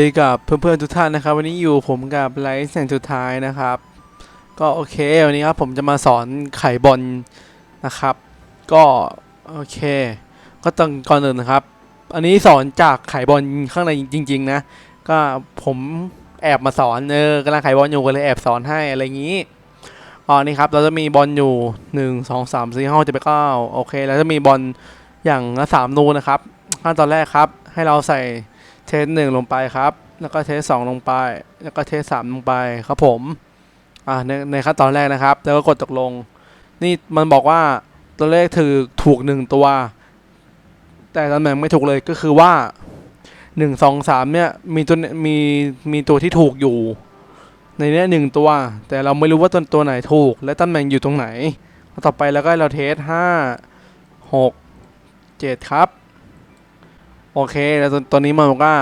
ดีกับเพื่อนๆทุกท่านนะครับ วันนี้อยู่ผมกับไลฟ์แสงสุดท้ายนะครับ ก็โอเควันนี้ครับผมจะมาสอนไขบอลนะครับ ก็โอเค ก็ต้องก่อนอื่นนะครับ อันนี้สอนจากไขบอลข้างในจริง ๆ นะ ก็ผมแอบมาสอนเออกำลังไขบอลอยู่ก็เลยแอบสอนให้อะไรอย่างนี้อ๋อนี่ครับเราจะมีบอลอยู่หนึ่งสองสามสี่ห้าจ็ดแปเก้าโอเคแล้วจะมีบอลอย่างละสามนูนะครับขั้นตอนแรกครับให้เราใส่ เทสหนึ่งลงไปครับ แล้วก็เทสสองลงไป แล้วก็เทสสามลงไปครับผมอ่าในในขั้นตอนแรกนะครับ แล้วก็กดตกลง นี่มันบอกว่าตัวเลขถือถูกหนึ่งตัว แต่ตำแหน่งไม่ถูกเลยก็คือว่าหนึ่งสองสามเนี่ยมีตัวมีมีตัวที่ถูกอยู่ ในเนี้ยหนึ่งตัว แต่เราไม่รู้ว่าตัวตัวไหนถูก และตำแหน่งอยู่ตรงไหน ต่อไปแล้วก็เราเทสห้าหกเจ็ดครับ โอเค แล้วตัวนี้มันบอกว่า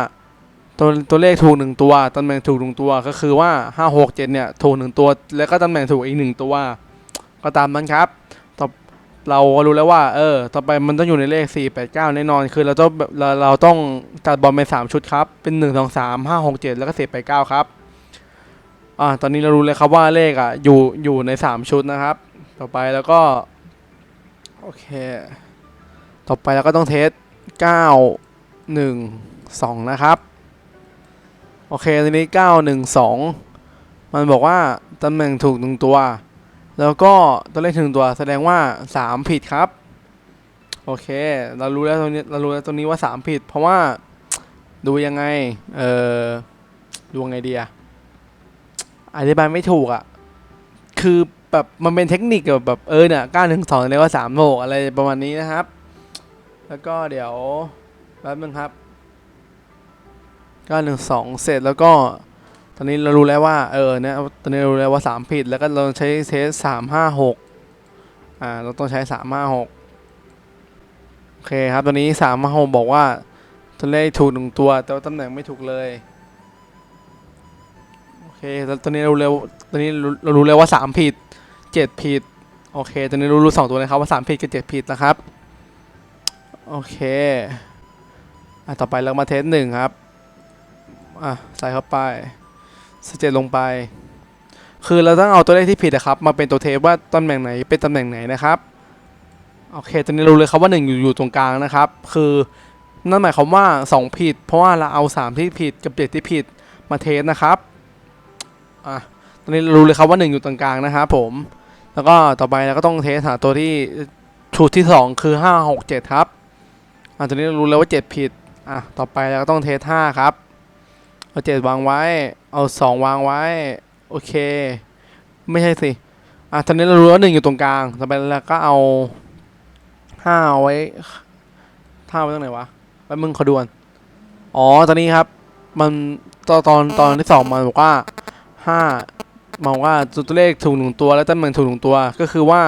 ตัวตัวเลขถูกหนึ่งตัวตำแหน่งถูกหนึ่งตัวก็คือว่าห้าหกเจ็ดเนี่ยถูกหนึ่งตัว แล้วก็ตำแหน่งถูกอีกหนึ่งตัว ก็ตามนั้นครับต่อเราก็รู้แล้วว่า เออ ต่อไปมันต้องอยู่ในเลขสี่แปดเก้าแน่นอน คือเราต้องเราเราต้องจัดบอลเป็นสามชุดครับ เป็นหนึ่งสองสามห้าหกเจ็ดแล้วก็สี่แปดเก้าครับ อ่า ตอนนี้เรารู้เลยครับว่าเลขอะอยู่อยู่ในสามชุดนะครับ ต่อไปแล้วก็ โอเค ต่อไปเราก็ต้องเทสเก้า หนึ่งสองนะครับ โอเคทีนี้เก้าหนึ่งสองมันบอกว่าตำแหน่งถูกหนึ่งตัว แล้วก็ตัวเลขถึงตัวแสดงว่าสามผิดครับ โอเค เรารู้แล้วตรงนี้เรารู้แล้วตรงนี้ว่าสามผิด เพราะว่าดูยังไง เออดูยังไงดีอะอธิบายไม่ถูกอะคือแบบมันเป็นเทคนิคแบบแบบเออเนี่ยเก้าหนึ่งสองเรียกว่าสามโลอะไรประมาณนี้นะครับ แล้วก็เดี๋ยว แป๊บนึงครับก็หนึ่งสองเสร็จแล้วก็ ตอนนี้เรารู้แล้วว่า เออเนี่ยตอนนี้เรารู้แล้วว่าสามผิด แล้วก็เราใช้เทสสามห้าหกอ่า เราต้องใช้สามห้าหกโอเคครับ ตอนนี้สามห้าหกบอกว่าตัวเลขถูกหนึ่งตัว แต่ว่าตำแหน่งไม่ถูกเลย โอเคแล้วตอนนี้เรารู้แล้วตอนนี้เรารู้แล้วว่าสามผิดเจ็ดผิด โอเค ตอนนี้รู้รู้สองตัวเลยครับว่าสามผิดกับเจ็ดผิดนะครับ โอเค อะต่อไปเรามาเทสหนึ่งครับอะใส่เข้าไปสเจ็ดลงไป คือเราต้องเอาตัวเลขที่ผิดนะครับ มาเป็นตัวเทสว่าตำแหน่งไหนเป็นตำแหน่งไหนนะครับโอเคตอนนี้รู้เลยครับว่าหนึ่งอยู่อยู่ตรงกลางนะครับ คือนั่นหมายความว่าสองผิด เพราะว่าเราเอาสามที่ผิดกับเจ็ดที่ผิดมาเทสนะครับอะตอนนี้รู้เลยครับว่าหนึ่งอยู่ตรงกลางนะครับผม แล้วก็ต่อไปเราก็ต้องเทสหาตัวที่ชุดที่สองคือห้าหกเจ็ดครับอะตอนนี้รารู้แล้วว่าเจ็ดผิด อะ ต่อไปเราก็ต้องเทสห้าครับ เอาเจ็ดวางไว้ เอาสองวางไว้ โอเค ไม่ใช่สิ อะตอนนี้เรารู้ว่าหนึ่งอยู่ตรงกลาง ต่อไปเราก็เอาห้าเอาไว้ห้าไว้ตรงไหนวะแป๊บมึงขอดวน อ๋อ ตอนนี้ครับ มันตอนตอนตอนที่สองมันบอกว่าห้ามองว่าตัวเลขถูกหนึ่งตัวแล้วตำแหน่งถูกหนึ่งตัว ก็คือว่า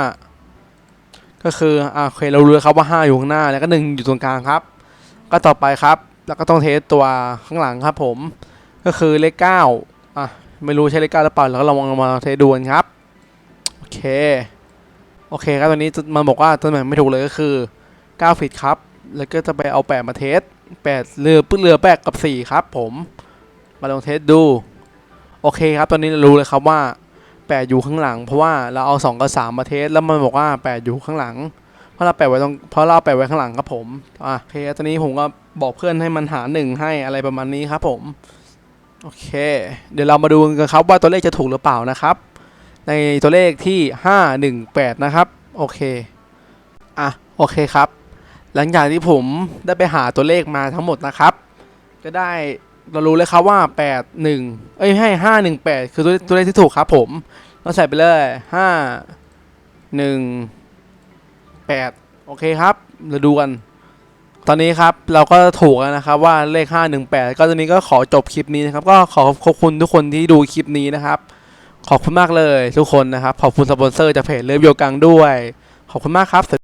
ก็คืออ่าโอเคเรารู้แล้วครับว่า5อยู่ข้างหน้าแล้วก็1อยู่ตรงกลางครับ ก็ต่อไปครับ แล้วก็ต้องเทสตัวข้างหลังครับผม ก็คือเลข9อะ ไม่รู้ใช่เลข9หรือเปล่าเราก็ลองมาเทสดูกันครับ โอเค โอเคครับตอนนี้มันบอกว่าตำแหน่งไม่ถูกเลยก็คือ9ผิดครับ แล้วก็จะไปเอา8มาเทส8เรือปึ๊ดเรือ8กับ4ครับ ผม มาลองเทสดู โอเคครับ ตอนนี้เรารู้เลยครับว่า8อยู่ข้างหลัง เพราะว่าเราเอา2กับ3มาเทสแล้วมันบอกว่า8อยู่ข้างหลัง ราะเราแปะไว้ตรงเพราะเราแปะไว้ข้างหลังครับผมอะโอเคตอนนี้ผมก็บอกเพื่อนให้มันหาหนึ่งให้อะไรประมาณนี้ครับผมโอเค เดี๋ยวเรามาดูกันครับว่าตัวเลขจะถูกหรือเปล่านะครับ ในตัวเลขที่ 518 นะครับ โอเค อะ โอเคครับ หลังจากที่ผมได้ไปหาตัวเลขมาทั้งหมดนะครับ ก็ได้เรารู้เลยครับว่า 8 1 เอ้ยให้ 518 คือตัวตัวเลขที่ถูกครับผม เราใส่ไปเลย 5 1 8 โอเคครับ เราดูกัน ตอนนี้ครับเราก็ถูกแล้วนะครับว่าเลข 518 ก็ตอนนี้ก็ขอจบคลิปนี้นะครับ ก็ขอขอบคุณทุกคนที่ดูคลิปนี้นะครับ ขอบคุณมากเลยทุกคนนะครับ ขอบคุณสปอนเซอร์จากเพจเลิฟโยกังด้วย ขอบคุณมากครับ